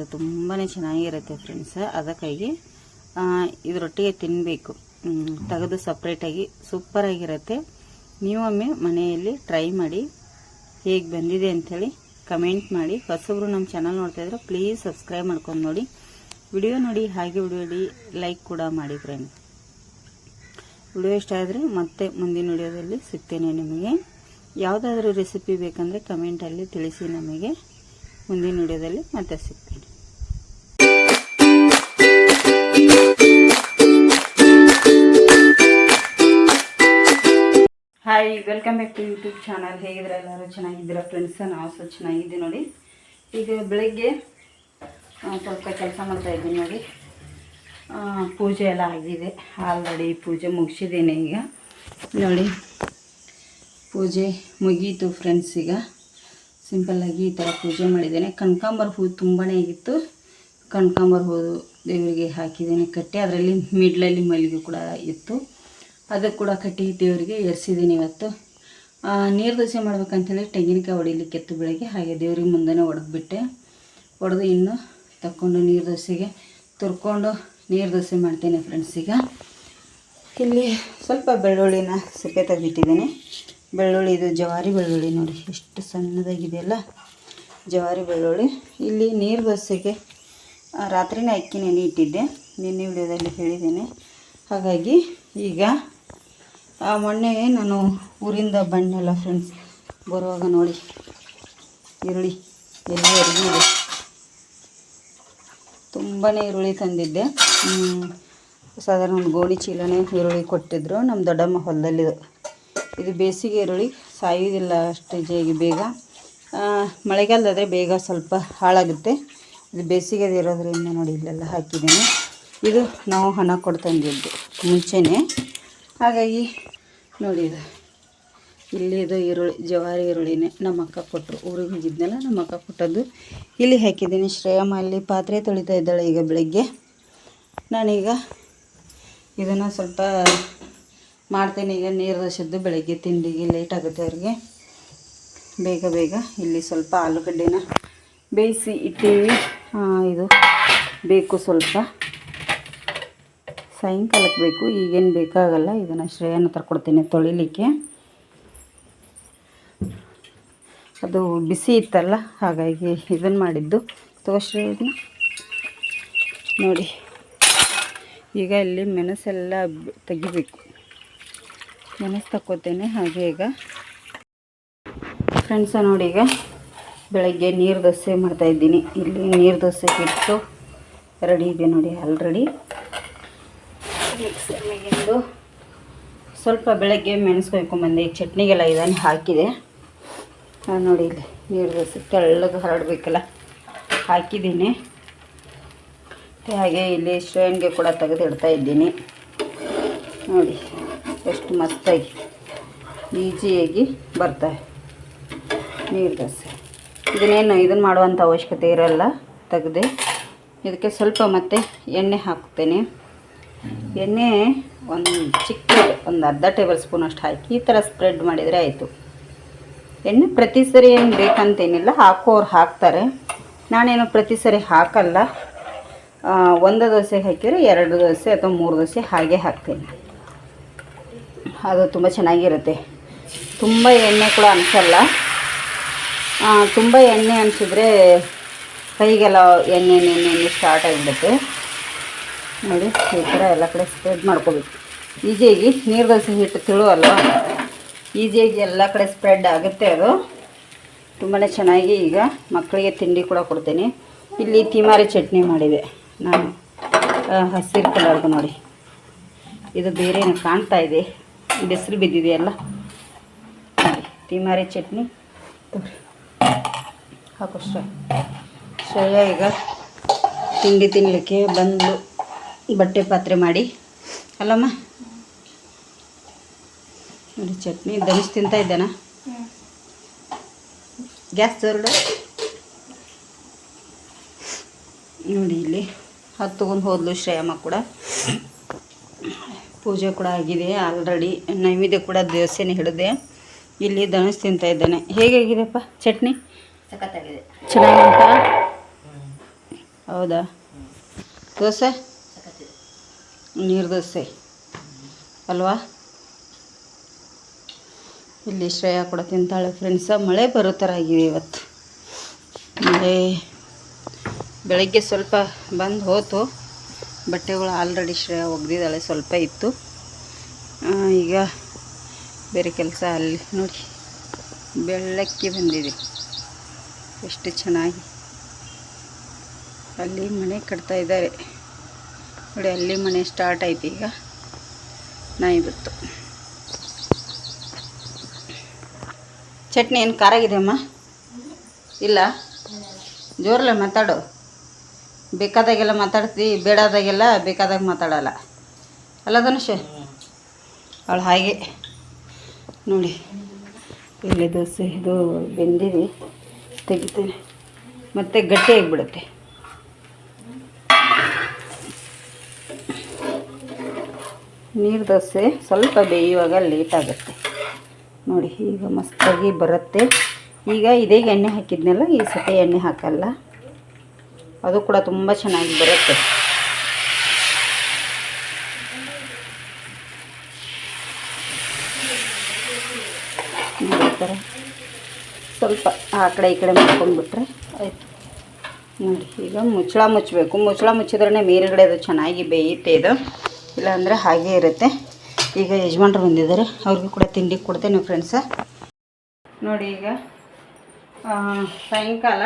ಅದು ತುಂಬಾ ಚೆನ್ನಾಗಿರುತ್ತೆ ಫ್ರೆಂಡ್ಸ್ ಅದಕ್ಕಾಗಿ ಇದರೊಟ್ಟಿಗೆ ತಿನ್ನಬೇಕು ತೆಗೆದು ಸಪ್ರೇಟಾಗಿ ಸೂಪರಾಗಿರುತ್ತೆ ನೀವೊಮ್ಮೆ ಮನೆಯಲ್ಲಿ ಟ್ರೈ ಮಾಡಿ, ಹೇಗೆ ಬಂದಿದೆ ಅಂಥೇಳಿ ಕಮೆಂಟ್ ಮಾಡಿ. ಹೊಸಬ್ರು ನಮ್ಮ ಚಾನಲ್ ನೋಡ್ತಾ ಇದ್ರೆ ಪ್ಲೀಸ್ ಸಬ್ಸ್ಕ್ರೈಬ್ ಮಾಡ್ಕೊಂಡು ನೋಡಿ. ವಿಡಿಯೋ ನೋಡಿ, ಹಾಗೆ ವಿಡಿಯೋ ಲೈಕ್ ಕೂಡ ಮಾಡಿ ಫ್ರೆಂಡ್ಸ್ ವಿಡಿಯೋ ಇಷ್ಟ ಆದರೆ ಮತ್ತೆ ಮುಂದಿನ ವಿಡಿಯೋದಲ್ಲಿ ಸಿಗ್ತೇನೆ ನಿಮಗೆ. ಯಾವುದಾದ್ರೂ ರೆಸಿಪಿ ಬೇಕಂದರೆ ಕಮೆಂಟಲ್ಲಿ ತಿಳಿಸಿ ನಮಗೆ. ಮುಂದಿನ ವಿಡಿಯೋದಲ್ಲಿ ಮತ್ತೆ ಸಿಗ್ತೇನೆ. Hi welcome back to YouTube channel ಹೇಗಿದ್ರೆ ಎಲ್ಲರೂ? ಚೆನ್ನಾಗಿದ್ದೀರಾ ಫ್ರೆಂಡ್ಸ್ ನಾವು ಸಹ ಚೆನ್ನಾಗಿದ್ದೀವಿ ನೋಡಿ. ಈಗ ಬೆಳಗ್ಗೆ ಸ್ವಲ್ಪ ಕೆಲಸ ಮಾಡ್ತಾ ಇದ್ದೀನಿ ನೋಡಿ. ಪೂಜೆ ಎಲ್ಲ ಆಗಿದೆ. ಆಲ್ರೆಡಿ ಪೂಜೆ ಮುಗಿಸಿದ್ದೀನಿ ಈಗ. ನೋಡಿ, ಪೂಜೆ ಮುಗೀತು ಫ್ರೆಂಡ್ಸ್ ಈಗ. ಸಿಂಪಲ್ಲಾಗಿ ಈ ಥರ ಪೂಜೆ ಮಾಡಿದ್ದೇನೆ. ಕನಕಾಂಬರ ಹೂ ತುಂಬಾ ಇತ್ತು. ಕನಕಾಂಬರ ಹೂ ದೇವರಿಗೆ ಹಾಕಿದ್ದೇನೆ ಕಟ್ಟಿ. ಅದರಲ್ಲಿ ಮಿಡ್ಲಲ್ಲಿ ಮಲ್ಲಿಗೆ ಕೂಡ ಇತ್ತು. ಅದಕ್ಕೆ ಕೂಡ ಕಟ್ಟಿ ದೇವರಿಗೆ ಎರ್ಸಿದ್ದೀನಿ ಇವತ್ತು. ನೀರು ದೋಸೆ ಮಾಡ್ಬೇಕಂತೇಳಿ ತೆಂಗಿನಕಾಯಿ ಹೊಡಿಲಿಕ್ಕೆ ಎತ್ತು ಬೆಳಗ್ಗೆ, ಹಾಗೆ ದೇವ್ರಿಗೆ ಮುಂದೆನೇ ಹೊಡೆದ್ಬಿಟ್ಟೆ ಹೊಡೆದು ಇನ್ನು ತಕ್ಕೊಂಡು ನೀರು ದೋಸೆಗೆ ತುರ್ಕೊಂಡು ನೀರು ದೋಸೆ ಮಾಡ್ತೇನೆ ಫ್ರೆಂಡ್ಸ್ ಈಗ. ಇಲ್ಲಿ ಸ್ವಲ್ಪ ಬೆಳ್ಳುಳ್ಳಿನ ಸಿಪ್ಪೆ ತೆಗೆದಿಟ್ಟಿದ್ದೀನಿ. ಬೆಳ್ಳುಳ್ಳಿ ಇದು ಜವಾರಿ ಬೆಳ್ಳುಳ್ಳಿ ನೋಡಿ, ಎಷ್ಟು ಸಣ್ಣದಾಗಿದೆಯಲ್ಲ, ಜವಾರಿ ಬೆಳ್ಳುಳ್ಳಿ. ಇಲ್ಲಿ ನೀರು ದೋಸೆಗೆ ರಾತ್ರಿನೇ ಅಕ್ಕಿ ನೆನೆ ಇಟ್ಟಿದ್ದೆ. ನಿನ್ನೆ ವಿಡಿಯೋದಲ್ಲಿ ಹೇಳಿದ್ದೇನೆ. ಹಾಗಾಗಿ ಈಗ ಮೊನ್ನೆ ನಾನು ಊರಿಂದ ಬಣ್ಣೆಲ್ಲ ಫ್ರೆಂಡ್ಸ್ ಬರುವಾಗ ನೋಡಿ. ಈರುಳ್ಳಿ. ಎಲ್ಲಿವರೆಗೂ ಇದೆ. ತುಂಬಾ ಈರುಳ್ಳಿ ತಂದಿದ್ದೆ. ಸಾಧಾರಣ ಒಂದು ಗೋಣಿ ಚೀಲನೇ ಈರುಳ್ಳಿ ಕೊಟ್ಟಿದ್ದರು ನಮ್ಮ ದೊಡ್ಡಮ್ಮ ಹೊಲದಲ್ಲಿ ಇದು ಬೇಸಿಗೆ ಈರುಳ್ಳಿ. ಸಾಯೋದಿಲ್ಲ ಅಷ್ಟು ಜೇಗಿ ಬೇಗ. ಆ, ಮಳೆಗಾಲದಾದರೆ ಬೇಗ ಸ್ವಲ್ಪ ಹಾಳಾಗುತ್ತೆ. ಇದು ಬೇಸಿಗೆದು ಇರೋದ್ರಿಂದ ನೋಡಿ ಇಲ್ಲೆಲ್ಲ ಹಾಕಿದ್ದೇನೆ. ಇದು ನಾವು ಹಣ ಕೊಡ್ತಂದಿದ್ದು ತಂದಿದ್ದು ಮುಂಚೆನೇ. ಹಾಗಾಗಿ ನೋಡಿ ಇದು. ಇಲ್ಲಿ ಇದು ಈರುಳ್ಳಿ, ಜವಾರಿ ಈರುಳ್ಳಿನೇ ನಮ್ಮ ಅಕ್ಕ ಕೊಟ್ಟರು ಊರಿಗೆ ಹೋಗಿದ್ನಲ್ಲ, ನಮ್ಮ ಅಕ್ಕ ಕೊಟ್ಟದ್ದು. ಇಲ್ಲಿ ಹಾಕಿದ್ದೀನಿ ಶ್ರೇಯಮ್ಮ. ಅಲ್ಲಿ ಪಾತ್ರೆ ತೊಳಿತಾ ಇದ್ದಾಳೆ ಈಗ ಬೆಳಗ್ಗೆ. ನಾನೀಗ ಇದನ್ನು ಸ್ವಲ್ಪ ಮಾಡ್ತೇನೆ. ಈಗ ನೀರು ದೋಸೆದ್ದು ಬೆಳಗ್ಗೆ ತಿಂಡಿಗೆ ಲೇಟ್ ಆಗುತ್ತೆ ಅವ್ರಿಗೆ. ಬೇಗ ಬೇಗ ಇಲ್ಲಿ ಸ್ವಲ್ಪ ಆಲೂಗಡ್ಡೆನ ಬೇಯಿಸಿ ಇಟ್ಟೀವಿ. ಇದು ಬೇಕು ಸ್ವಲ್ಪ. ಸಾಯಂಕಾಲಕ್ಕೆ ಬೇಕು ಈಗೇನು ಬೇಕಾಗಲ್ಲ, ಇದನ್ನು ಶ್ರೇಯನ ತರ್ಕೊಡ್ತೀನಿ ಕೊಡ್ತೀನಿ ತೊಳಿಲಿಕ್ಕೆ. ಅದು ಬಿಸಿ ಇತ್ತಲ್ಲ, ಹಾಗಾಗಿ ಇದನ್ನು ಮಾಡಿದ್ದು. ತೋಶ್ರೀ ಇದನ್ನ ನೋಡಿ, ಈಗ ಇಲ್ಲಿ ಮೆಣಸೆಲ್ಲ ತೆಗಿಬೇಕು. ಮೆಣಸು ತಕ್ಕೋತೇನೆ, ಹಾಗೆ ಈಗ. ಫ್ರೆಂಡ್ಸ, ನೋಡಿ ಈಗ ಬೆಳಗ್ಗೆ ನೀರು ದೋಸೆ ಮಾಡ್ತಾಯಿದ್ದೀನಿ ಇಲ್ಲಿ ನೀರು ದೋಸೆ ಹಿಟ್ಟು ರೆಡಿ ಇದೆ ನೋಡಿ, ಆಲ್ರೆಡಿ. ಮಿಕ್ಸರ್ನಾಗಿಂದು ಸ್ವಲ್ಪ ಬೆಳಗ್ಗೆ ಮೆಣಸು ಕೊಯ್ಕೊಂಬಂದೆ. ಈಗ ಚಟ್ನಿಗೆಲ್ಲ ಇದನ್ನು ಹಾಕಿದೆ. ನೋಡಿ ಇಲ್ಲಿ ನೀರು ದೋಸೆ ತೆಳ್ಳಗೆ ಹರಡಬೇಕಲ್ಲ. ಹಾಕಿದ್ದೀನಿ. ಹಾಗೆ ಇಲ್ಲಿ ಶ್ರೇಣಿಗೆ ಕೂಡ ತೆಗೆದಿಡ್ತಾ ಇದ್ದೀನಿ. ನೋಡಿ, ಎಷ್ಟು ಮಸ್ತಾಗಿ, ಈಜಿಯಾಗಿ ಬರ್ತವೆ ನೀರು ದೋಸೆ ಇದನ್ನೇನು ಇದನ್ನು ಮಾಡುವಂಥ ಅವಶ್ಯಕತೆ ಇರಲ್ಲ, ತೆಗೆದು. ಇದಕ್ಕೆ ಸ್ವಲ್ಪ ಮತ್ತೆ ಎಣ್ಣೆ ಹಾಕ್ತೇನೆ ಎಣ್ಣೆ ಒಂದು ಚಿಕ್ಕ, ಒಂದು ಅರ್ಧ ಟೇಬಲ್ ಸ್ಪೂನ್ ಅಷ್ಟು ಹಾಕಿ ಈ ಥರ ಸ್ಪ್ರೆಡ್ ಮಾಡಿದರೆ ಆಯಿತು. ಎಣ್ಣೆ ಪ್ರತಿ ಸರಿ ಏನು ಬೇಕಂತೇನಿಲ್ಲ, ಹಾಕೋರು ಹಾಕ್ತಾರೆ. ನಾನೇನು ಪ್ರತಿ ಸರಿ ಹಾಕಲ್ಲ. ಒಂದು ದೋಸೆ ಹಾಕಿದರೆ ಎರಡು ದೋಸೆ ಅಥವಾ ಮೂರು ದೋಸೆ ಹಾಗೆ ಹಾಕ್ತೀನಿ. ಅದು ತುಂಬ ಚೆನ್ನಾಗಿರುತ್ತೆ. ತುಂಬ ಎಣ್ಣೆ ಕೂಡ ಅನಿಸಲ್ಲ. ತುಂಬ ಎಣ್ಣೆ ಅನಿಸಿದ್ರೆ ಕೈಗೆಲ್ಲ ಎಣ್ಣೆ ಎಣ್ಣೆ ಎಣ್ಣೆ ಸ್ಟಾರ್ಟ್ ಆಗಿಬಿಡುತ್ತೆ. ನೋಡಿ, ಈ ಥರ ಎಲ್ಲ ಕಡೆ ಸ್ಪ್ರೆಡ್ ಮಾಡ್ಕೋಬೇಕು. ಈಜಿಯಾಗಿ ನೀರು ದೋಸೆ ಹಿಟ್ಟು ತಿಳುವಲ್ಲ ಈಜಿಯಾಗಿ ಎಲ್ಲ ಕಡೆ ಸ್ಪ್ರೆಡ್ ಆಗುತ್ತೆ ಅದು. ತುಂಬಾ ಚೆನ್ನಾಗಿ ಈಗ ಮಕ್ಕಳಿಗೆ ತಿಂಡಿ ಕೂಡ ಕೊಡ್ತೀನಿ. ಇಲ್ಲಿ ತಿಮಾರಿ ಚಟ್ನಿ ಮಾಡಿದೆ. ನಾನು ಹಸಿರು ಕಲರ್ದು ನೋಡಿ. ಇದು ಬೇರೆ ಕಾಣ್ತಾ ಇದೆ. ಬಿಸಿಲು ಬಿದ್ದಿದೆಯಲ್ಲ ತಿಮಾರಿ ಚಟ್ನಿ. ಹಾಕೋಷ್ಟ ಹಾಕು ಶ್ರೇಯ. ಶ್ರೇಯ ಈಗ ತಿಂಡಿ ತಿನ್ನಲಿಕ್ಕೆ ಬಂದು ಬಟ್ಟೆ ಪಾತ್ರೆ ಮಾಡಿ. ಅಲ್ಲಮ್ಮ? ನೋಡಿ ಚಟ್ನಿ ದನಿಸ್ ತಿಂತ ಇದ್ದಾನ? ಗ್ಯಾಸ್ ಜೋರ್ಡು. ನೋಡಿ ಇಲ್ಲಿ ಹತ್ತು ತೊಗೊಂಡು ಹೋದ್ಲು ಶ್ರೇಯಮ್ಮ ಕೂಡ. ಪೂಜೆ ಕೂಡ ಆಗಿದೆ ಆಲ್ರೆಡಿ ನೈವೇದ್ಯ ಕೂಡ ದೋಸೆನೇ ಹಿಡಿದೆ. ಇಲ್ಲಿ ಧನುಷ್ ತಿಂತ ಇದ್ದಾನೆ. ಹೇಗಾಗಿದೆಪ್ಪ ಚಟ್ನಿ? ಸಖತ್ತಾಗಿದೆ. ಹೌದಾ? ದೋಸೆ? ನೀರು ದೋಸೆ. ಅಲ್ವಾ? ಇಲ್ಲಿ ಶ್ರೇಯಾ ಕೂಡ ತಿಂತಾಳೆ ಫ್ರೆಂಡ್ಸ ಮಳೆ ಬರೋ ಥರ ಆಗಿದೆ ಇವತ್ತು. ಮಳೆ ಬೆಳಗ್ಗೆ ಸ್ವಲ್ಪ ಬಂದು ಹೋತು. ಬಟ್ಟೆಗಳು ಆಲ್ರೆಡಿ ಶ್ರೇಯಾ ಒಗ್ದಿದ್ದಾಳೆ, ಸ್ವಲ್ಪ ಇತ್ತು. ಈಗ ಬೇರೆ ಕೆಲಸ ಅಲ್ಲಿ ನೋಡಿ. ಬೆಳ್ಳಕ್ಕೆ ಬಂದಿದೆ. ಎಷ್ಟು ಚೆನ್ನಾಗಿ. ಅಲ್ಲಿ ಮನೆ ಕಟ್ತಾ ಇದ್ದಾರೆ. ನೋಡಿ, ಅಲ್ಲಿ ಮನೆ ಸ್ಟಾರ್ಟ್ ಆಯ್ತು ಈಗ. ನಾಯಿ ಬಿತ್ತು ಚಟ್ನಿ ಏನು ಖಾರಾಗಿದೆಯಮ್ಮ ಇಲ್ಲ? ಜೋರಲ್ಲ ಮಾತಾಡು. ಬೇಕಾದಾಗೆಲ್ಲ ಮಾತಾಡ್ತಿ, ಬೇಡಾದಾಗೆಲ್ಲ ಬೇಕಾದಾಗ ಮಾತಾಡಲ್ಲ. ಅಲ್ಲ ಧನುಷ್, ಅವಳು ಹಾಗೆ. ನೋಡಿ, ಇಲ್ಲಿ ದೋಸೆ, ಇದು ಬೆಂದಿದೆ, ತೆಗಿತೇನೆ. ಮತ್ತು ಗಟ್ಟಿ ಆಗಿಬಿಡುತ್ತೆ. ನೀರು ದೋಸೆ ಸ್ವಲ್ಪ ಬೇಯುವಾಗ ಲೇಟ್ ಆಗುತ್ತೆ. ನೋಡಿ, ಈಗ ಮಸ್ತಾಗಿ ಬರುತ್ತೆ. ಈಗ ಇದೇ ಎಣ್ಣೆ ಹಾಕಿದ್ನಲ್ಲ, ಈ ಸತಿ ಎಣ್ಣೆ ಹಾಕಲ್ಲ. ಅದು ಕೂಡ ತುಂಬ ಚೆನ್ನಾಗಿ ಬರುತ್ತೆ. ಸ್ವಲ್ಪ ಆ ಕಡೆ ಈ ಕಡೆ ಮಾಡ್ಕೊಂಡ್ಬಿಟ್ರೆ ಆಯಿತು. ನೋಡಿ, ಈಗ ಮುಚ್ಚಳ ಮುಚ್ಚಬೇಕು. ಮುಚ್ಚಳ ಮುಚ್ಚಿದ್ರೇ ಮೇಲ್ಗಡೆ ಅದು ಚೆನ್ನಾಗಿ ಬೇಯುತ್ತೆ ಇದು. ಇಲ್ಲಾಂದರೆ ಹಾಗೇ ಇರುತ್ತೆ. ಈಗ ಯಜಮಾನ್ರು ಬಂದಿದ್ದಾರೆ. ಅವ್ರಿಗೂ ಕೂಡ ತಿಂಡಿ ಕೊಡ್ತೇನೆ ಫ್ರೆಂಡ್ಸ ನೋಡಿ ಈಗ ಸಾಯಂಕಾಲ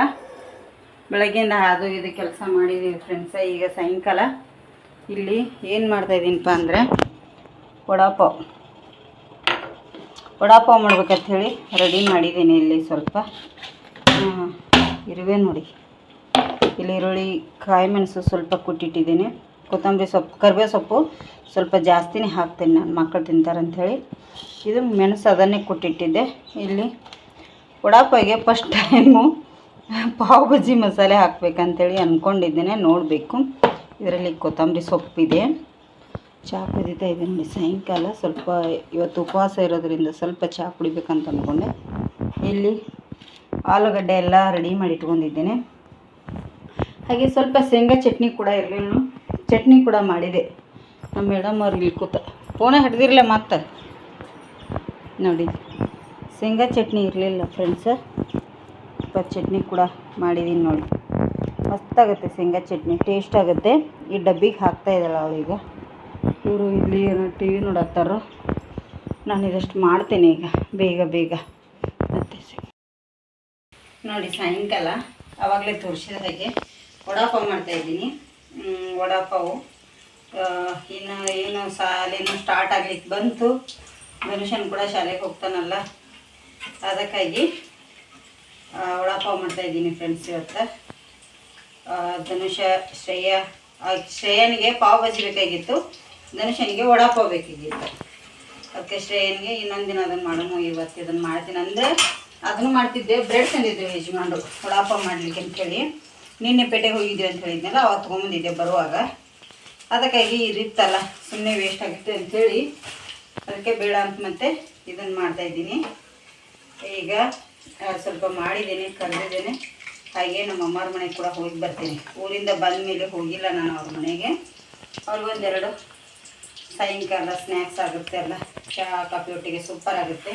ಬೆಳಗ್ಗೆಯಿಂದ ಅದು ಇದು ಕೆಲಸ ಮಾಡಿದ್ದೀವಿ ಫ್ರೆಂಡ್ಸ ಈಗ ಸಾಯಂಕಾಲ ಇಲ್ಲಿ ಏನು ಮಾಡ್ತಾ ಮಾಡ್ತಾಯಿದ್ದೀನಪ್ಪ ಅಂದರೆ ವಡಾಪಾವ್. ವಡಾಪಾವ್ ಮಾಡ್ಬೇಕಂತ ಹೇಳಿ ರೆಡಿ ಮಾಡಿದ್ದೀನಿ ಇಲ್ಲಿ ಸ್ವಲ್ಪ. ಇರುವೆ ನೋಡಿ. ಇಲ್ಲಿ ಈರುಳ್ಳಿ, ಕಾಯಿ ಮೆಣಸು ಸ್ವಲ್ಪ ಕುಟ್ಟಿಟ್ಟಿದ್ದೀನಿ. ಕೊತ್ತಂಬರಿ ಸೊಪ್ಪು, ಕರಿಬೇವು ಸೊಪ್ಪು ಸ್ವಲ್ಪ ಜಾಸ್ತಿನೇ ಹಾಕ್ತೀನಿ ನಾನು ಮಕ್ಕಳು ತಿಂತಾರಂಥೇಳಿ ಇದು ಮೆಣಸು ಅದನ್ನೇ ಕೊಟ್ಟಿಟ್ಟಿದ್ದೆ. ಇಲ್ಲಿ ವಡಾಪಾವ್ಗೆ ಫಸ್ಟ್ ಟೈಮು ಪಾವ್ ಬಜ್ಜಿ ಮಸಾಲೆ ಹಾಕ್ಬೇಕಂತೇಳಿ ಅಂದ್ಕೊಂಡಿದ್ದೇನೆ ನೋಡಬೇಕು. ಇದರಲ್ಲಿ ಕೊತ್ತಂಬರಿ ಸೊಪ್ಪಿದೆ ಚಹಾ ಕುದೀತಾ ಇದೆ ನೋಡಿ, ಸಾಯಂಕಾಲ ಸ್ವಲ್ಪ ಇವತ್ತು ಉಪವಾಸ ಇರೋದ್ರಿಂದ ಸ್ವಲ್ಪ ಚಹಾ ಕುಡಿಬೇಕಂತ ಅಂದ್ಕೊಂಡೆ ಇಲ್ಲಿ ಆಲೂಗಡ್ಡೆ ಎಲ್ಲ ರೆಡಿ ಮಾಡಿ ಇಟ್ಕೊಂಡಿದ್ದೇನೆ ಹಾಗೆ ಸ್ವಲ್ಪ ಶೇಂಗಾ ಚಟ್ನಿ ಕೂಡ ಇರಲಿಲ್ಲ. ಚಟ್ನಿ ಕೂಡ ಮಾಡಿದೆ. ನಮ್ಮ ಮೇಡಮ್ ಅವ್ರು ಇಲ್ಲಿ ಕೂತ. ಫೋನೇ ಹಿಡ್ದಿರಲ್ಲ ಮತ್ತೆ? ನೋಡಿ, ಶೇಂಗಾ ಚಟ್ನಿ ಇರಲಿಲ್ಲ ಫ್ರೆಂಡ್ಸ ಸ್ವಲ್ಪ ಚಟ್ನಿ ಕೂಡ ಮಾಡಿದ್ದೀನಿ ನೋಡಿ. ಮಸ್ತಾಗುತ್ತೆ ಶೇಂಗಾ ಚಟ್ನಿ ಟೇಸ್ಟ್ ಆಗುತ್ತೆ. ಈ ಡಬ್ಬಿಗೆ ಹಾಕ್ತಾ ಇದ್ದಾಳೆ ಅವಳೀಗ ಇವರು ಇಲ್ಲಿ ಏನೋ ಟಿ ವಿ ನೋಡತ್ತಾರೋ. ನಾನು ಇದಷ್ಟು ಮಾಡ್ತೇನೆ ಈಗ, ಬೇಗ ಬೇಗ. ಮತ್ತೆ ನೋಡಿ, ಸಾಯಂಕಾಲ ಆವಾಗಲೇ ತೋರಿಸಿದ ಹಾಗೆ ವಡಾಪಾವ್ ಮಾಡ್ತಾಯಿದ್ದೀನಿ ವಡಾಪಾವು. ಇನ್ನು ಏನು ಶಾಲೆನೂ ಸ್ಟಾರ್ಟ್ ಆಗ್ಲಿಕ್ಕೆ ಬಂತು. ಮನುಷ್ಯನ ಕೂಡ ಶಾಲೆಗೆ ಹೋಗ್ತಾನಲ್ಲ. ಅದಕ್ಕಾಗಿ ವಡಾಪಾವು ಮಾಡ್ತಾ ಇದ್ದೀನಿ ಫ್ರೆಂಡ್ಸ್ ಇವತ್ತು. ಧನುಷ, ಶ್ರೇಯ ಶ್ರೇಯನಿಗೆ ಪಾವ್ ಬಜ್ಜಿ ಬೇಕಾಗಿತ್ತು. ಧನುಷನಿಗೆ ವಡಾಪಾವ್ ಬೇಕಾಗಿತ್ತು. ಅದಕ್ಕೆ ಶ್ರೇಯನಿಗೆ ಇನ್ನೊಂದು ದಿನ ಅದನ್ನು ಮಾಡೋಣ, ಇವತ್ತು ಇದನ್ನು ಮಾಡ್ತೀನಿ. ಅಂದರೆ, ಅದನ್ನು ಮಾಡ್ತಿದ್ದೆ, ಬ್ರೆಡ್ ತಂದಿದ್ದೆ ಯಜಮಾನ್ರು, ವಡಾಪಾವ್ ಮಾಡಲಿಕ್ಕೆ ಅಂತೇಳಿ. ನಿನ್ನೆ ಪೇಟೆಗೆ ಹೋಗಿದ್ದೆ ಅಂತ ಹೇಳಿದ್ನಲ್ಲ, ಅವಾಗ ತೊಗೊಂಬಂದಿದ್ದೆ ಬರುವಾಗ. ಅದಕ್ಕಾಗಿ ಇದಿತ್ತಲ್ಲ ಸುಮ್ಮನೆ ವೇಸ್ಟ್ ಆಗುತ್ತೆ ಅಂಥೇಳಿ ಅದಕ್ಕೆ ಬೇಡ ಅಂತ ಮತ್ತೆ ಇದನ್ನು ಮಾಡ್ತಾಯಿದ್ದೀನಿ ಈಗ ಸ್ವಲ್ಪ ಮಾಡಿದ್ದೀನಿ, ಕರೆದಿದ್ದೇನೆ. ಹಾಗೆ ನಮ್ಮ ಅಮ್ಮರ ಮನೆಗೆ ಕೂಡ ಹೋಗಿ ಬರ್ತೀನಿ. ಊರಿಂದ ಬಂದ ಮೇಲೆ ಹೋಗಿಲ್ಲ ನಾನು ಅವ್ರ ಮನೆಗೆ. ಅವ್ರಿಗೊಂದೆರಡು ಸಾಯಂಕಾಲ ಸ್ನ್ಯಾಕ್ಸ್ ಆಗುತ್ತೆ ಅಲ್ಲ, ಚಹಾ, ಕಾಫಿ ಒಟ್ಟಿಗೆ ಸೂಪರ್ ಆಗುತ್ತೆ.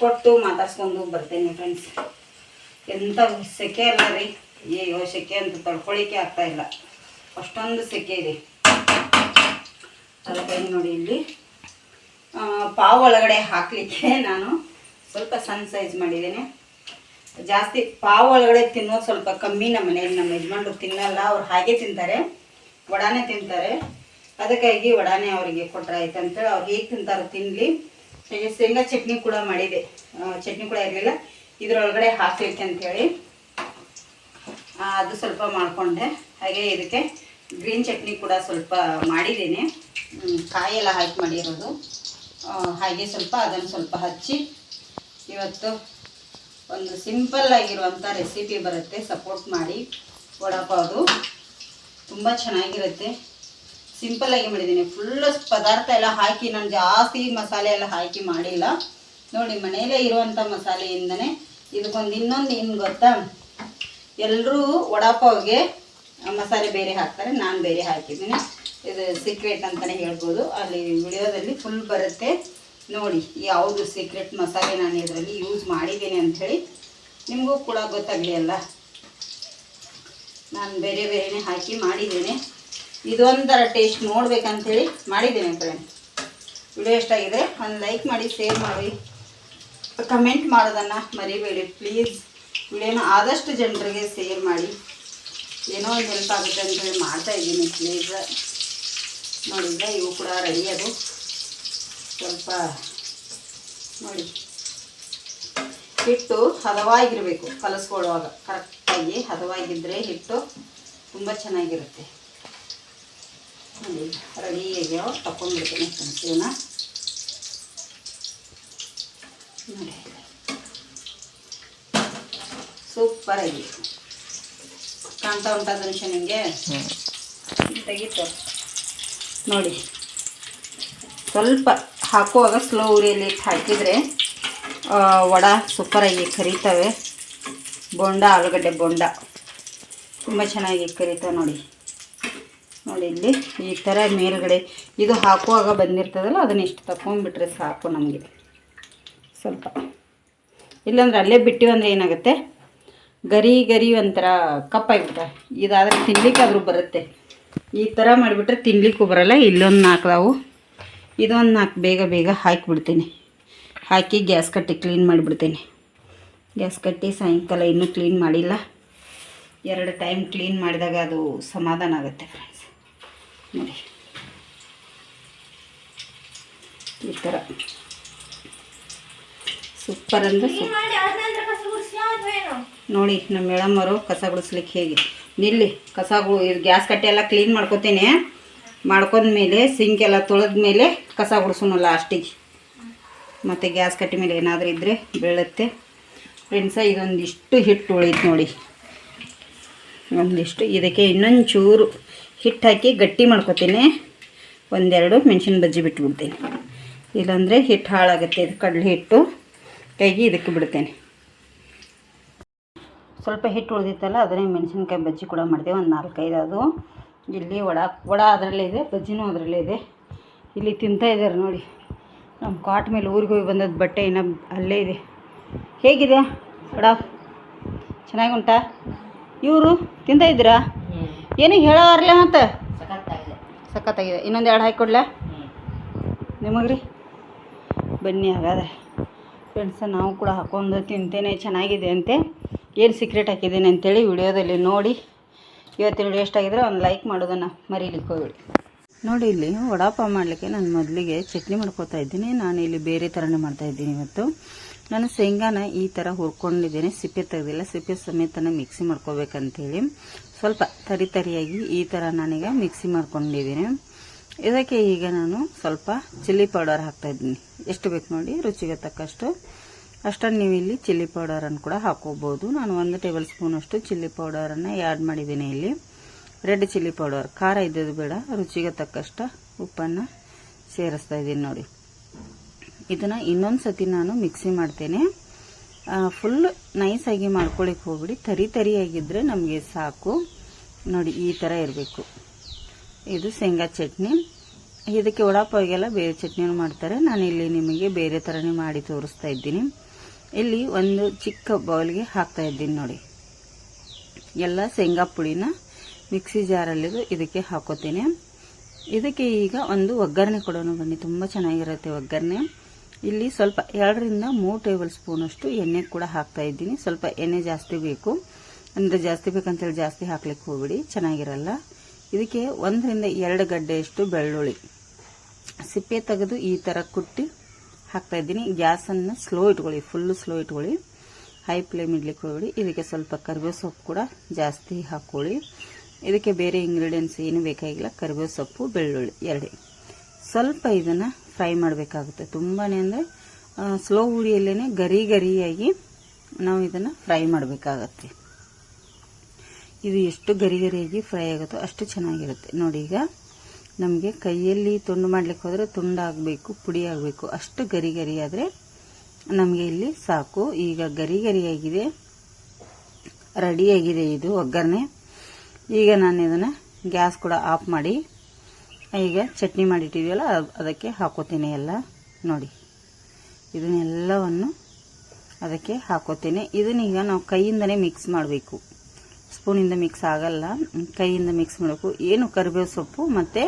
ಕೊಟ್ಟು ಮಾತಾಡ್ಸ್ಕೊಂಡು ಬರ್ತೇನೆ ಫ್ರೆಂಡ್ಸ್ ಎಂಥ ಸೆಕೆ ಅಲ್ಲ ರೀ. ಅಯ್ಯೋ ಸೆಕೆ ಅಂತ ತಡ್ಕೊಳಿಕ್ಕೆ ಆಗ್ತಾ ಇಲ್ಲ. ಅಷ್ಟೊಂದು ಸೆಕೆ ಇದೆ. ಅದಕ್ಕೆ ನೋಡಿ ಇಲ್ಲಿ? ಪಾವ್ ಒಳಗಡೆ ಹಾಕಲಿಕ್ಕೆ ನಾನು ಸ್ವಲ್ಪ ಸಣ್ಣ ಸೈಜ್ ಮಾಡಿದ್ದೇನೆ. ಜಾಸ್ತಿ ಪಾವ್ ಒಳಗಡೆ ತಿನ್ನೋದು ಸ್ವಲ್ಪ ಕಮ್ಮಿ ನಮ್ಮ ಮನೆಯಲ್ಲಿ, ನಮ್ಮ ಯಜಮಾನ್ರು ತಿನ್ನಲ್ಲ, ಅವ್ರು ಹಾಗೆ ತಿಂತಾರೆ. ವಡಾನೆ ತಿಂತಾರೆ. ಅದಕ್ಕಾಗಿ ವಡಾನೆ ಅವರಿಗೆ ಕೊಟ್ಟರೆ ಆಯ್ತು ಅಂತೇಳಿ ಅವ್ರು ಹೇಗೆ ತಿಂತಾರೋ ತಿನ್ನಲಿ ಶೇಂಗಾ ಚಟ್ನಿ ಕೂಡ ಮಾಡಿದೆ. ಚಟ್ನಿ ಕೂಡ ಇರಲಿಲ್ಲ. ಇದ್ರೊಳಗಡೆ ಹಾಕ್ಲಿಕ್ಕೆ ಅಂತೇಳಿ ಅದು ಸ್ವಲ್ಪ ಮಾಡಿಕೊಂಡೆ. ಹಾಗೆ ಇದಕ್ಕೆ ಗ್ರೀನ್ ಚಟ್ನಿ ಕೂಡ ಸ್ವಲ್ಪ ಮಾಡಿದ್ದೀನಿ. ಕಾಯೆಲ್ಲ ಹಾಕಿ ಮಾಡಿರೋದು. ಹಾಗೆ ಸ್ವಲ್ಪ ಅದನ್ನು ಸ್ವಲ್ಪ ಹಚ್ಚಿ ಇವತ್ತು ಒಂದು ಸಿಂಪಲ್ ಆಗಿರುವಂಥ ರೆಸಿಪಿ ಬರುತ್ತೆ. ಸಪೋರ್ಟ್ ಮಾಡಿ ವಡಾಪಾವ್ದು ತುಂಬ ಚೆನ್ನಾಗಿರುತ್ತೆ. ಸಿಂಪಲ್ಲಾಗಿ ಮಾಡಿದ್ದೀನಿ. ಫುಲ್ಲು ಪದಾರ್ಥ ಎಲ್ಲ ಹಾಕಿ, ನಾನು ಜಾಸ್ತಿ ಮಸಾಲೆ ಎಲ್ಲ ಹಾಕಿ ಮಾಡಿಲ್ಲ. ನೋಡಿ, ಮನೆಯಲ್ಲೇ ಇರುವಂಥ ಮಸಾಲೆಯಿಂದನೇ ಇದಕ್ಕೊಂದು ಇನ್ನೊಂದು ಏನು ಗೊತ್ತಾ? ಎಲ್ಲರೂ ವಡಾಪಾವ್ಗೆ ಮಸಾಲೆ ಬೇರೆ ಹಾಕ್ತಾರೆ, ನಾನು ಬೇರೆ ಹಾಕಿದ್ದೀನಿ. ಇದು ಸೀಕ್ರೆಟ್ ಅಂತಲೇ ಹೇಳ್ಬೋದು. ಅಲ್ಲಿ ವಿಡಿಯೋದಲ್ಲಿ ಫುಲ್ ಬರುತ್ತೆ. ನೋಡಿ, ಯಾವುದು ಸೀಕ್ರೆಟ್ ಮಸಾಲೆ ನಾನು ಇದರಲ್ಲಿ ಯೂಸ್ ಮಾಡಿದ್ದೀನಿ ಅಂಥೇಳಿ ನಿಮಗೂ ಕೂಡ ಗೊತ್ತಾಗಲಿ ಅಲ್ಲ? ನಾನು ಬೇರೆ ಬೇರೆನೇ ಹಾಕಿ ಮಾಡಿದ್ದೀನಿ. ಇದೊಂಥರ ಟೇಸ್ಟ್ ನೋಡ್ಬೇಕಂಥೇಳಿ ಮಾಡಿದ್ದೇನೆ ಫ್ರೆಂಡ್ ವಿಡಿಯೋ ಎಷ್ಟಾಗಿದೆ ಒಂದು ಲೈಕ್ ಮಾಡಿ ಶೇರ್ ಮಾಡಿ. ಕಮೆಂಟ್ ಮಾಡೋದನ್ನು ಮರಿಬೇಡಿ ಪ್ಲೀಸ್ ವಿಡಿಯೋನ ಆದಷ್ಟು ಜನರಿಗೆ ಸೇರ್ ಮಾಡಿ. ಏನೋ ಒಂದು ಹೆಲ್ಪ್ ಆಗುತ್ತೆ ಅಂತ ಹೇಳಿ ಮಾಡ್ತಾ ಇದ್ದೀನಿ. ಪ್ಲೀಸ್ ನೋಡಿದ್ರೆ ಇವು ಕೂಡ ರೆಡಿ ಅದು. ಸ್ವಲ್ಪ ನೋಡಿ. ಹಿಟ್ಟು ಹದವಾಗಿರಬೇಕು ಕಲಸ್ಕೊಳ್ಳುವಾಗ. ಕರೆಕ್ಟಾಗಿ ಹದವಾಗಿದ್ದರೆ ಹಿಟ್ಟು ತುಂಬ ಚೆನ್ನಾಗಿರುತ್ತೆ. ನೋಡಿ ರೆಡಿ ಆಗ್ಯಾವ ತಗೊಂಡ್ಬಿಡ್ತೀನಿ ಫ್ರೆಂಡ್ಸ್ ಇವನ್ನ ನೋಡಿ. ಸೂಪರ್ ಆಗಿ. ಕಾಣ್ತಾ ಉಂಟಾ ನಿಮಿಷ ನಿಮಗೆ? ತೆಗಿತು. ನೋಡಿ. ಸ್ವಲ್ಪ ಹಾಕುವಾಗ ಸ್ಲೋ ಉರಿಯಲ್ಲಿ ಹಾಕಿದರೆ ವಡ ಸೂಪರಾಗಿ ಕರಿತವೆ. ಬೋಂಡ ಆಲೂಗಡ್ಡೆ ಬೋಂಡ. ತುಂಬ ಚೆನ್ನಾಗಿ ಕರಿತಾವೆ ನೋಡಿ. ನೋಡಿ ಇಲ್ಲಿ ಈ ಥರ ಮೇಲುಗಡೆ ಇದು ಹಾಕುವಾಗ ಬಂದಿರ್ತದಲ್ಲ ಅದನ್ನ ಇಷ್ಟು ತಗೊಂಡ್ಬಿಟ್ರೆ ಸಾಕು ನಮಗೆ. ಸ್ವಲ್ಪ. ಇಲ್ಲಾಂದ್ರೆ ಅಲ್ಲೇ ಬಿಟ್ಟಿವಂದ್ರೆ ಏನಾಗುತ್ತೆ? ಗರಿ ಗರಿ ಒಂಥರ ಇದಾದ್ರೆ ಇದಾದರೆ ತಿನ್ಲಿಕ್ಕಾದ್ರೂ ಬರುತ್ತೆ. ಈ ಥರ ಮಾಡಿಬಿಟ್ರೆ ತಿನ್ಲಿಕ್ಕೂ ಬರಲ್ಲ, ಇಲ್ಲೊಂದು ನಾಲ್ಕದಾವು ಇದೊಂದು ನಾಲ್ಕು ಬೇಗ ಬೇಗ ಹಾಕಿಬಿಡ್ತೀನಿ. ಹಾಕಿ ಗ್ಯಾಸ್ ಕಟ್ಟಿ ಕ್ಲೀನ್ ಮಾಡಿಬಿಡ್ತೀನಿ. ಗ್ಯಾಸ್ ಕಟ್ಟಿ ಸಾಯಂಕಾಲ ಇನ್ನೂ ಕ್ಲೀನ್ ಮಾಡಿಲ್ಲ. ಎರಡು ಟೈಮ್ ಕ್ಲೀನ್ ಮಾಡಿದಾಗ ಅದು ಸಮಾಧಾನ ಆಗುತ್ತೆ ಫ್ರೆಂಡ್ಸ್ ನೋಡಿ. ಈ ಥರ ಸೂಪರ್ ಅಂದ್ರೆ ಸೂಪರ್ ನೋಡಿ ನಮ್ಮ ಮೇಡಮ್ ಅವರು ಕಸ ಗುಡಿಸ್ಲಿಕ್ಕೆ ಹೇಗೆ. ನಿಲ್ಲಿ ಕಸ ಗು ಇದು ಗ್ಯಾಸ್ ಕಟ್ಟೆ ಎಲ್ಲ ಕ್ಲೀನ್ ಮಾಡ್ಕೊತೀನಿ. ಮಾಡ್ಕೊಂಡ್ಮೇಲೆ ಸಿಂಕ್ ಎಲ್ಲ ತೊಳೆದ್ಮೇಲೆ ಕಸ ಗುಡಿಸೋಣ ಲಾಸ್ಟಿಗೆ ಮತ್ತು ಗ್ಯಾಸ್ ಕಟ್ಟಿ ಮೇಲೆ ಏನಾದರೂ ಇದ್ದರೆ ಬೀಳುತ್ತೆ. ಫ್ರೆಂಡ್ಸ ಇದೊಂದಿಷ್ಟು ಹಿಟ್ಟು ಉಳಿತು ನೋಡಿ. ಒಂದಿಷ್ಟು ಇದಕ್ಕೆ ಇನ್ನೊಂದು ಚೂರು ಹಿಟ್ಟು ಹಾಕಿ ಗಟ್ಟಿ ಮಾಡ್ಕೊತೀನಿ. ಒಂದೆರಡು ಮೆಣಸಿನ ಬಜ್ಜಿ ಬಿಟ್ಬಿಡ್ತೀನಿ. ಇಲ್ಲಾಂದರೆ ಹಿಟ್ಟು ಹಾಳಾಗುತ್ತೆ ಇದು ಕಡಲೆ ಹಿಟ್ಟು. ಕೈಗೆ ಇದಕ್ಕೆ ಬಿಡ್ತೇನೆ. ಸ್ವಲ್ಪ ಹಿಟ್ಟು ಉಳಿದಿತ್ತಲ್ಲ ಅದನ್ನೇ ಮೆಣಸಿನ್ಕಾಯಿ ಬಜ್ಜಿ ಕೂಡ ಮಾಡಿದೆ ಒಂದು ನಾಲ್ಕೈದು ಅದು. ಇಲ್ಲಿ ವಡ ವಡ ಅದರಲ್ಲೇ ಇದೆ ಬಜ್ಜಿನೂ ಅದರಲ್ಲೇ ಇದೆ. ಇಲ್ಲಿ ತಿಂತಾ ಇದ್ದಾರೆ ನೋಡಿ. ನಮ್ಮ ಕಾಟ್ ಮೇಲೆ ಊರಿಗೆ ಹೋಗಿ ಬಂದದ್ದು ಬಟ್ಟೆ ಇನ್ನು ಅಲ್ಲೇ ಇದೆ. ಹೇಗಿದೆ ವಡ? ಚೆನ್ನಾಗಿ ಉಂಟಾ ಇವರು ತಿಂತಾ ಇದ್ದೀರಾ? ಏನು ಹೇಳೋರ್ಲೆ ಮತ್ತೆ ಸಖತ್ತಾಗಿದೆ. ಇನ್ನೊಂದು ಎರಡು ಹಾಕಿ ಕೊಡ್ಲಾ? ನಿಮಗೆ ರೀ ಬನ್ನಿ ಹಾಗಾದ್ರೆ. ಫ್ರೆಂಡ್ಸ ನಾವು ಕೂಡ ಹಾಕೊಂಡು ತಿಂತೇನೆ. ಚೆನ್ನಾಗಿದೆ ಅಂತೆ. ಏನು ಸೀಕ್ರೆಟ್ ಹಾಕಿದ್ದೀನಿ ಅಂತೇಳಿ ವಿಡಿಯೋದಲ್ಲಿ ನೋಡಿ. ಇವತ್ತು ವಿಡಿಯೋ ಎಷ್ಟಾಗಿದ್ರೆ ಒಂದು ಲೈಕ್ ಮಾಡೋದನ್ನು ಮರೀಲಿಕ್ಕೆ ಹೋಗಿ ನೋಡಿ ಇಲ್ಲಿ ವಡಾಪ ಮಾಡಲಿಕ್ಕೆ ನಾನು ಮೊದಲಿಗೆ ಚಟ್ನಿ ಮಾಡ್ಕೊತಾ ಇದ್ದೀನಿ. ನಾನು ಇಲ್ಲಿ ಬೇರೆ ಥರನೇ ಮಾಡ್ತಾ ಇದ್ದೀನಿ ಇವತ್ತು. ನಾನು ಶೇಂಗಾನ ಈ ಥರ ಹುರ್ಕೊಂಡಿದ್ದೇನೆ. ಸಿಪ್ಪೆ ತೆಗೆದಿಲ್ಲ. ಸಿಪ್ಪೆ ಸಮೇತನ ಮಿಕ್ಸಿ ಮಾಡ್ಕೋಬೇಕಂತೇಳಿ. ಸ್ವಲ್ಪ ತರಿ ತರಿಯಾಗಿ ಈ ಥರ ನಾನೀಗ ಮಿಕ್ಸಿ ಮಾಡ್ಕೊಂಡಿದ್ದೀನಿ. ಇದಕ್ಕೆ ಈಗ ನಾನು ಸ್ವಲ್ಪ ಚಿಲ್ಲಿ ಪೌಡರ್ ಹಾಕ್ತಾ ಇದ್ದೀನಿ. ಎಷ್ಟು ಬೇಕು ನೋಡಿ, ರುಚಿಗೆ ತಕ್ಕಷ್ಟು. ಅಷ್ಟನ್ನು ನೀವು ಇಲ್ಲಿ ಚಿಲ್ಲಿ ಪೌಡರನ್ನು ಕೂಡ ಹಾಕೋಬೋದು ನಾನು ಒಂದು ಟೇಬಲ್ ಸ್ಪೂನಷ್ಟು ಚಿಲ್ಲಿ ಪೌಡರನ್ನು ಆ್ಯಡ್ ಮಾಡಿದ್ದೀನಿ ಇಲ್ಲಿ. ರೆಡ್ ಚಿಲ್ಲಿ ಪೌಡರ್, ಖಾರ ಇದ್ದದ್ದು ಬೇಡ, ರುಚಿಗೆ ತಕ್ಕಷ್ಟು ಉಪ್ಪನ್ನು ಸೇರಿಸ್ತಾ ಇದ್ದೀನಿ ನೋಡಿ. ಇದನ್ನು ಇನ್ನೊಂದು ಸತಿ ನಾನು ಮಿಕ್ಸಿ ಮಾಡ್ತೇನೆ. ಫುಲ್ ನೈಸಾಗಿ ಮಾಡ್ಕೊಳಕ್ಕೆ ಹೋಗ್ಬಿಡಿ. ತರಿ ತರಿಯಾಗಿದ್ದರೆ ನಮಗೆ ಸಾಕು. ನೋಡಿ, ಈ ಥರ ಇರಬೇಕು. ಇದು ಶೇಂಗಾ ಚಟ್ನಿ. ಇದಕ್ಕೆ ವಡಾಪಾವಿಗೆಲ್ಲ ಬೇರೆ ಚಟ್ನಿಯನ್ನು ಮಾಡ್ತಾರೆ. ನಾನು ಇಲ್ಲಿ ನಿಮಗೆ ಬೇರೆ ಥರನೇ ಮಾಡಿ ತೋರಿಸ್ತಾ ಇದ್ದೀನಿ. ಇಲ್ಲಿ ಒಂದು ಚಿಕ್ಕ ಬೌಲ್ಗೆ ಹಾಕ್ತಾ ಇದ್ದೀನಿ ನೋಡಿ. ಎಲ್ಲ ಶೇಂಗಾ ಪುಡಿನ ಮಿಕ್ಸಿ ಜಾರಲ್ಲಿದು ಇದಕ್ಕೆ ಹಾಕೋತೀನಿ. ಇದಕ್ಕೆ ಈಗ ಒಂದು ಒಗ್ಗರಣೆ ಕೊಡೋಣ ಬನ್ನಿ. ತುಂಬ ಚೆನ್ನಾಗಿರುತ್ತೆ ಒಗ್ಗರಣೆ. ಇಲ್ಲಿ ಸ್ವಲ್ಪ ಎರಡರಿಂದ ಮೂರು ಟೇಬಲ್ ಸ್ಪೂನಷ್ಟು ಎಣ್ಣೆ ಕೂಡ ಹಾಕ್ತಾ ಇದ್ದೀನಿ. ಸ್ವಲ್ಪ ಎಣ್ಣೆ ಜಾಸ್ತಿ ಬೇಕು. ಅಂದರೆ ಜಾಸ್ತಿ ಬೇಕಂತೇಳಿ ಜಾಸ್ತಿ ಹಾಕ್ಲಿಕ್ಕೆ ಹೋಗ್ಬಿಡಿ. ಚೆನ್ನಾಗಿರಲ್ಲ. ಇದಕ್ಕೆ ಒಂದರಿಂದ ಎರಡು ಗಡ್ಡೆಯಷ್ಟು ಬೆಳ್ಳುಳ್ಳಿ. ಸಿಪ್ಪೆ ತೆಗೆದು ಈ ಥರ ಕುಟ್ಟಿ ಹಾಕ್ತಾ ಇದ್ದೀನಿ. ಗ್ಯಾಸನ್ನು ಸ್ಲೋ ಇಟ್ಕೊಳ್ಳಿ ಫುಲ್ಲು ಸ್ಲೋ ಇಟ್ಕೊಳ್ಳಿ. ಹೈ ಫ್ಲೇಮ್ ಇಡ್ಲಿಕ್ಕೆ ಹೋಗಿ ಇದಕ್ಕೆ ಸ್ವಲ್ಪ ಕರಿಬೇವು ಸೊಪ್ಪು ಕೂಡ ಜಾಸ್ತಿ ಹಾಕ್ಕೊಳ್ಳಿ. ಇದಕ್ಕೆ ಬೇರೆ ಇಂಗ್ರೀಡಿಯೆಂಟ್ಸ್ ಏನು ಬೇಕಾಗಿಲ್ಲ. ಕರಿಬೇವು ಸೊಪ್ಪು, ಬೆಳ್ಳುಳ್ಳಿ ಎರಡೇ. ಸ್ವಲ್ಪ ಇದನ್ನು ಫ್ರೈ ಮಾಡಬೇಕಾಗುತ್ತೆ. ತುಂಬಾ ಅಂದರೆ ಸ್ಲೋ ಉರಿಯಲ್ಲೇ ಗರಿ ಗರಿಯಾಗಿ ನಾವು ಇದನ್ನು ಫ್ರೈ ಮಾಡಬೇಕಾಗತ್ತೆ. ಇದು ಎಷ್ಟು ಗರಿ ಗರಿಯಾಗಿ ಫ್ರೈ ಆಗುತ್ತೋ ಅಷ್ಟು ಚೆನ್ನಾಗಿರುತ್ತೆ. ನೋಡಿ ಈಗ ನಮಗೆ ಕೈಯಲ್ಲಿ ತುಂಡು ಮಾಡ್ಲಿಕ್ಕೆ ಹೋದರೆ ತುಂಡಾಗಬೇಕು ಪುಡಿ ಆಗಬೇಕು ಅಷ್ಟು ಗರಿ ಗರಿ ನಮಗೆ ಇಲ್ಲಿ ಸಾಕು. ಈಗ ಗರಿ ಗರಿಯಾಗಿದೆ ರೆಡಿಯಾಗಿದೆ ಇದು ಒಗ್ಗರಣೆ. ಈಗ ನಾನು ಇದನ್ನು ಗ್ಯಾಸ್ ಕೂಡ ಆಫ್ ಮಾಡಿ, ಈಗ ಚಟ್ನಿ ಮಾಡಿಟ್ಟಿದೆಯಲ್ಲ ಅದ್- ಅದಕ್ಕೆ ಹಾಕೋತೀನಿ ಎಲ್ಲ. ನೋಡಿ, ಇದನ್ನೆಲ್ಲವನ್ನು ಅದಕ್ಕೆ ಹಾಕೋತೀನಿ. ಇದನ್ನೀಗ ನಾವು ಕೈಯಿಂದನೇ ಮಿಕ್ಸ್ ಮಾಡಬೇಕು. ಸ್ಪೂನಿಂದ ಮಿಕ್ಸ್ ಆಗಲ್ಲ. ಕೈಯಿಂದ ಮಿಕ್ಸ್ ಮಾಡಬೇಕು. ಏನು ಕರಿಬೇವು ಸೊಪ್ಪು ಮತ್ತು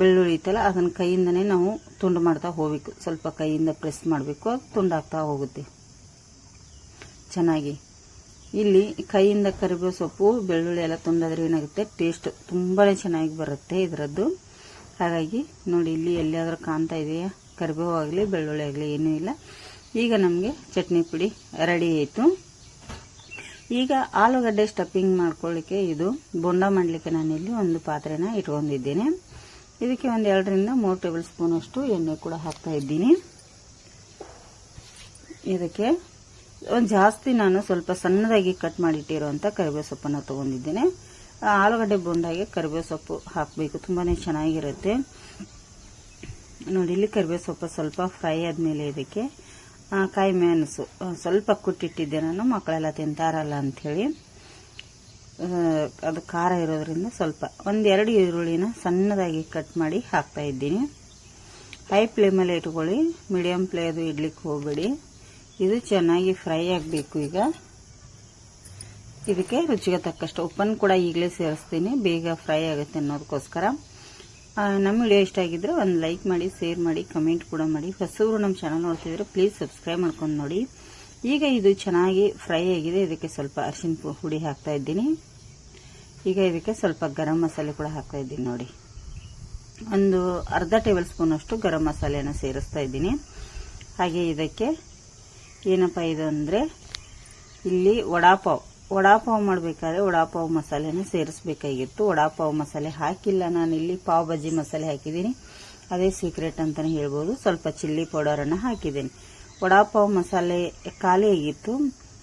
ಬೆಳ್ಳುಳ್ಳಿ ಇತ್ತಲ್ಲ, ಅದನ್ನು ಕೈಯಿಂದನೇ ನಾವು ತುಂಡು ಮಾಡ್ತಾ ಹೋಗ್ಬೇಕು. ಸ್ವಲ್ಪ ಕೈಯಿಂದ ಪ್ರೆಸ್ ಮಾಡಬೇಕು. ತುಂಡಾಗ್ತಾ ಹೋಗುತ್ತೆ. ಚೆನ್ನಾಗಿ. ಇಲ್ಲಿ ಕೈಯಿಂದ ಕರಿಬೇವು ಸೊಪ್ಪು, ಬೆಳ್ಳುಳ್ಳಿ ಎಲ್ಲ ತುಂಡಾದ್ರೆ ಏನಾಗುತ್ತೆ? ಟೇಸ್ಟ್ ತುಂಬಾ ಚೆನ್ನಾಗಿ ಬರುತ್ತೆ ಇದರದ್ದು. ಹಾಗಾಗಿ ನೋಡಿ, ಇಲ್ಲಿ ಎಲ್ಲಿಯಾದರೂ ಕಾಣ್ತಾ ಇದೆಯಾ? ಕರಿಬೇವು ಆಗಲಿ, ಬೆಳ್ಳುಳ್ಳಿ ಆಗಲಿ, ಏನೂ ಇಲ್ಲ. ಈಗ ನಮಗೆ ಚಟ್ನಿ ಪುಡಿ ರೆಡಿ ಆಯಿತು. ಈಗ ಆಲೂಗಡ್ಡೆ ಸ್ಟಫಿಂಗ್ ಮಾಡ್ಕೊಳ್ಳಿಕ್ಕೆ ಇದು ಬೊಂಡ ಮಾಡಲಿಕ್ಕೆ ನಾನಿಲ್ಲಿ ಒಂದು ಪಾತ್ರೆನ ಇಟ್ಕೊಂಡಿದ್ದೇನೆ. ಇದಕ್ಕೆ ಒಂದು ಎರಡರಿಂದ ಮೂರು ಟೇಬಲ್ ಸ್ಪೂನ್ ಅಷ್ಟು ಎಣ್ಣೆ ಕೂಡ ಹಾಕ್ತಾ ಇದ್ದೀನಿ. ಇದಕ್ಕೆ ಒಂದು ಜಾಸ್ತಿ ನಾನು ಸ್ವಲ್ಪ ಸಣ್ಣದಾಗಿ ಕಟ್ ಮಾಡಿಟ್ಟಿರುವಂಥ ಕರಿಬೇವು ಸೊಪ್ಪನ್ನು ತೊಗೊಂಡಿದ್ದೇನೆ. ಆಲೂಗಡ್ಡೆ ಬೊಂಡಾಗೆ ಕರಿಬೇವು ಸೊಪ್ಪು ಹಾಕಬೇಕು ತುಂಬಾ ಚೆನ್ನಾಗಿರುತ್ತೆ. ನೋಡಿ, ಇಲ್ಲಿ ಕರಿಬೇವು ಸೊಪ್ಪು ಸ್ವಲ್ಪ ಫ್ರೈ ಆದಮೇಲೆ ಇದಕ್ಕೆ ಕಾಯಿ ಮೆಣಸು. ಸ್ವಲ್ಪ ಕುಟ್ಟಿಟ್ಟಿದ್ದೆ ನಾನು, ಮಕ್ಕಳೆಲ್ಲ ತಿಂತಾರಲ್ಲ ಅಂಥೇಳಿ. ಅದು ಖಾರ ಇರೋದ್ರಿಂದ ಸ್ವಲ್ಪ. ಒಂದೆರಡು ಈರುಳ್ಳಿನ ಸಣ್ಣದಾಗಿ ಕಟ್ ಮಾಡಿ ಹಾಕ್ತಾ ಇದ್ದೀನಿ. ಹೈ ಫ್ಲೇಮಲ್ಲಿ ಇಟ್ಕೊಳ್ಳಿ ಮೀಡಿಯಮ್ ಫ್ಲೇದು ಇಡ್ಲಿಕ್ಕೆ ಹೋಗಬೇಡಿ. ಇದು ಚೆನ್ನಾಗಿ ಫ್ರೈ ಆಗಬೇಕು ಈಗ. ಇದಕ್ಕೆ ರುಚಿಗೆ ತಕ್ಕಷ್ಟು ಉಪ್ಪನ್ನು ಕೂಡ ಈಗಲೇ ಸೇರಿಸ್ತೀನಿ. ಬೇಗ ಫ್ರೈ ಆಗುತ್ತೆ ಅನ್ನೋದಕ್ಕೋಸ್ಕರ. ನಮ್ಮ ವಿಡಿಯೋ ಇಷ್ಟ ಆಗಿದ್ರೆ ಒಂದು ಲೈಕ್ ಮಾಡಿ, ಶೇರ್ ಮಾಡಿ, ಕಮೆಂಟ್ ಕೂಡ ಮಾಡಿ. ಹೊಸವರು ನಮ್ಮ ಚಾನಲ್ ನೋಡ್ತಿದ್ರೆ ಪ್ಲೀಸ್ ಸಬ್ಸ್ಕ್ರೈಬ್ ಮಾಡ್ಕೊಂಡು ನೋಡಿ. ಈಗ ಇದು ಚೆನ್ನಾಗಿ ಫ್ರೈ ಆಗಿದೆ. ಇದಕ್ಕೆ ಸ್ವಲ್ಪ ಅರಿಶಿನ ಹುಡಿ ಹಾಕ್ತಾ ಇದ್ದೀನಿ. ಈಗ ಇದಕ್ಕೆ ಸ್ವಲ್ಪ ಗರಂ ಮಸಾಲೆ ಕೂಡ ಹಾಕ್ತಾ ಇದ್ದೀನಿ ನೋಡಿ. ಒಂದು ಅರ್ಧ ಟೇಬಲ್ ಸ್ಪೂನ್ ಅಷ್ಟು ಗರಂ ಮಸಾಲೆಯನ್ನು ಸೇರಿಸ್ತಾ ಇದ್ದೀನಿ. ಹಾಗೆ ಇದಕ್ಕೆ ಏನಪ್ಪ ಇದು ಅಂದರೆ ಇಲ್ಲಿ ವಡಾಪಾವ್. ವಡಾಪಾವ್ ಮಾಡಬೇಕಾದ್ರೆ ವಡಾಪಾವ್ ಮಸಾಲೆನ ಸೇರಿಸ್ಬೇಕಾಗಿತ್ತು. ವಡಾಪಾವ್ ಮಸಾಲೆ ಹಾಕಿಲ್ಲ ನಾನು ಇಲ್ಲಿ, ಪಾವ್ ಬಜ್ಜಿ ಮಸಾಲೆ ಹಾಕಿದ್ದೀನಿ. ಅದೇ ಸೀಕ್ರೆಟ್ ಅಂತಲೇ ಹೇಳ್ಬೋದು. ಸ್ವಲ್ಪ ಚಿಲ್ಲಿ ಪೌಡರನ್ನು ಹಾಕಿದ್ದೀನಿ. ವಡಾಪಾವ್ ಮಸಾಲೆ ಖಾಲಿಯಾಗಿತ್ತು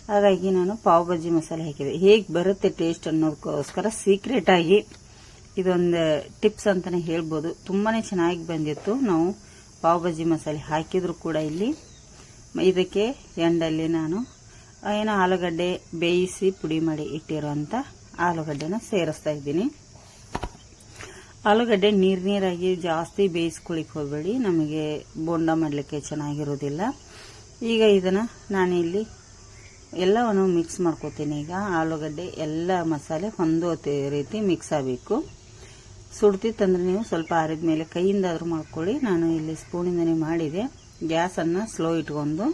ಹಾಗಾಗಿ ನಾನು ಪಾವ್ ಬಜ್ಜಿ ಮಸಾಲೆ ಹಾಕಿದೆ. ಹೇಗೆ ಬರುತ್ತೆ ಟೇಸ್ಟ್ ಅನ್ನೋದಕ್ಕೋಸ್ಕರ ಸೀಕ್ರೆಟ್ ಆಗಿ ಇದೊಂದು ಟಿಪ್ಸ್ ಅಂತಲೇ ಹೇಳ್ಬೋದು. ತುಂಬಾ ಚೆನ್ನಾಗಿ ಬಂದಿತ್ತು. ನಾವು ಪಾವ್ ಬಜ್ಜಿ ಮಸಾಲೆ ಹಾಕಿದ್ರು ಕೂಡ ಇಲ್ಲಿ. ಇದಕ್ಕೆ ಎಂಡಲ್ಲಿ ನಾನು ಏನು ಆಲೂಗಡ್ಡೆ ಬೇಯಿಸಿ ಪುಡಿ ಮಾಡಿ ಇಟ್ಟಿರುವಂಥ ಆಲೂಗಡ್ಡೆನ ಸೇರಿಸ್ತಾ ಇದ್ದೀನಿ. ಆಲೂಗಡ್ಡೆ ನೀರು ನೀರಾಗಿ ಜಾಸ್ತಿ ಬೇಯಿಸ್ಕೊಳಿಕ್ ಹೋಗಬೇಡಿ. ನಮಗೆ ಬೋಂಡ ಮಾಡಲಿಕ್ಕೆ ಚೆನ್ನಾಗಿರೋದಿಲ್ಲ. ಈಗ ಇದನ್ನು ನಾನಿಲ್ಲಿ ಎಲ್ಲವನ್ನು ಮಿಕ್ಸ್ ಮಾಡ್ಕೋತೀನಿ. ಈಗ ಆಲೂಗಡ್ಡೆ ಎಲ್ಲ ಮಸಾಲೆ ಹೊಂದೋ ರೀತಿ ಮಿಕ್ಸ್ ಆಗಬೇಕು. ಸುಡ್ತಿತ್ತಂದ್ರೆ ನೀವು ಸ್ವಲ್ಪ ಆರಿದ ಮೇಲೆ ಕೈಯಿಂದಾದರೂ ಮಾಡ್ಕೊಳ್ಳಿ. ನಾನು ಇಲ್ಲಿ ಸ್ಪೂನಿಂದನೇ ಮಾಡಿದೆ. ಗ್ಯಾಸನ್ನು ಸ್ಲೋ ಇಟ್ಕೊಂಡು